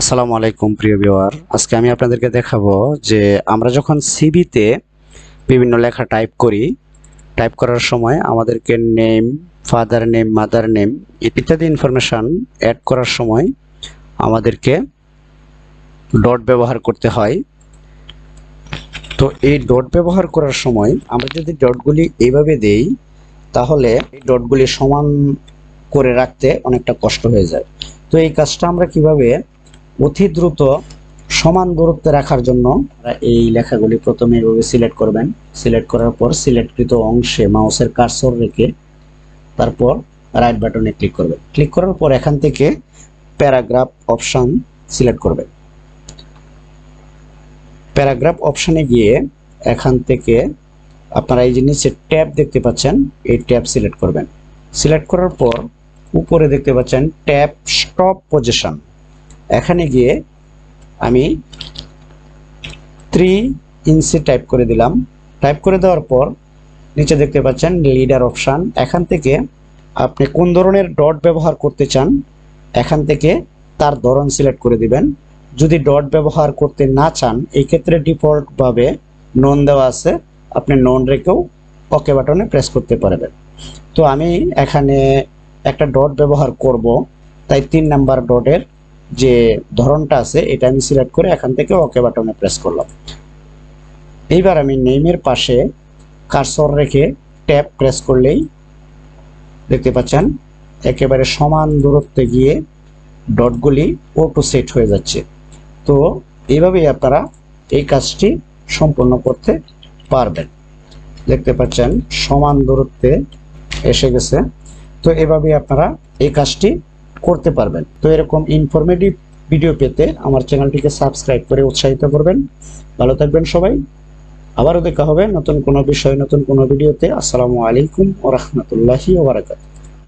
আসসালামু আলাইকুম, প্রিয় ভিউয়ার। আজকে আমি আপনাদেরকে দেখাবো যে আমরা যখন সিভিতে বিভিন্ন লেখা টাইপ করি, টাইপ করার সময় আমাদেরকে name, father name, mother name ইত্যাদি ইনফরমেশন অ্যাড করার সময় আমাদেরকে ডট ব্যবহার করতে হয়। তো এই ডট ব্যবহার করার সময় আমরা যদি ডটগুলি এইভাবে দেই, তাহলে এই ডটগুলি সমান করে রাখতে অনেকটা কষ্ট হয়ে যায়। তো এই কাজটা আমরা কীভাবে অতি দ্রুত সমান দূরত্বে রাখার জন্য এই লেখাগুলি প্রথমে এভাবে সিলেক্ট করবেন। সিলেক্ট করার পর সিলেক্টকৃত অংশে মাউসের কার্সর রেখে তারপর রাইট বাটনে ক্লিক করবেন। ক্লিক করার পর এখান থেকে প্যারাগ্রাফ অপশান সিলেক্ট করবেন। প্যারাগ্রাফ অপশানে গিয়ে এখান থেকে আপনারা এই নিচে ট্যাব দেখতে পাচ্ছেন, এই ট্যাব সিলেক্ট করবেন। সিলেক্ট করার পর উপরে দেখতে পাচ্ছেন ট্যাব স্টপ পজিশন এখানে গিয়ে আমি থ্রি ইঞ্চি টাইপ করে দিলাম। টাইপ করে দেওয়ার পর নিচে দেখতে পাচ্ছেন লিডার অপশান এখান থেকে আপনি কোন ধরনের ডট ব্যবহার করতে চান, এখান থেকে তার ধরন সিলেক্ট করে দিবেন। যদি ডট ব্যবহার করতে না চান, এই ক্ষেত্রে ডিফল্টভাবে নন দেওয়া আছে। আপনি নন রেখেও ওকে বাটনে প্রেস করতে পারবেন। তো আমি এখানে একটা ডট ব্যবহার করব, তাই তিন নাম্বার ডটের যে ধরনটা আছে, এটা আমি সিলেক্ট করে এখান থেকে ওকে বাটনে প্রেস করলাম। এইবার আমি নেমের পাশে কারসর রেখে ট্যাপ প্রেস করলেই দেখতে পাচ্ছেন, একেবারে সমান দূরত্বে গিয়ে ডটগুলি অটো সেট হয়ে যাচ্ছে। তো এইভাবেই আপনারা এই কাজটি সম্পন্ন করতে পারবেন। দেখতে পাচ্ছেন, সমান দূরত্বে এসে গেছে। তো এভাবেই আপনারা এই কাজটি করতে পারবেন। তো এরকম ইনফরমেটিভ ভিডিও পেতে আমার চ্যানেলটিকে সাবস্ক্রাইব করে উৎসাহিত করবেন। ভালো থাকবেন সবাই। আবারও দেখা হবে নতুন কোনো বিষয়, নতুন কোনো ভিডিওতে আসসালামু আলাইকুম ও রহমতুল্লাহি ওবরাকাতুহু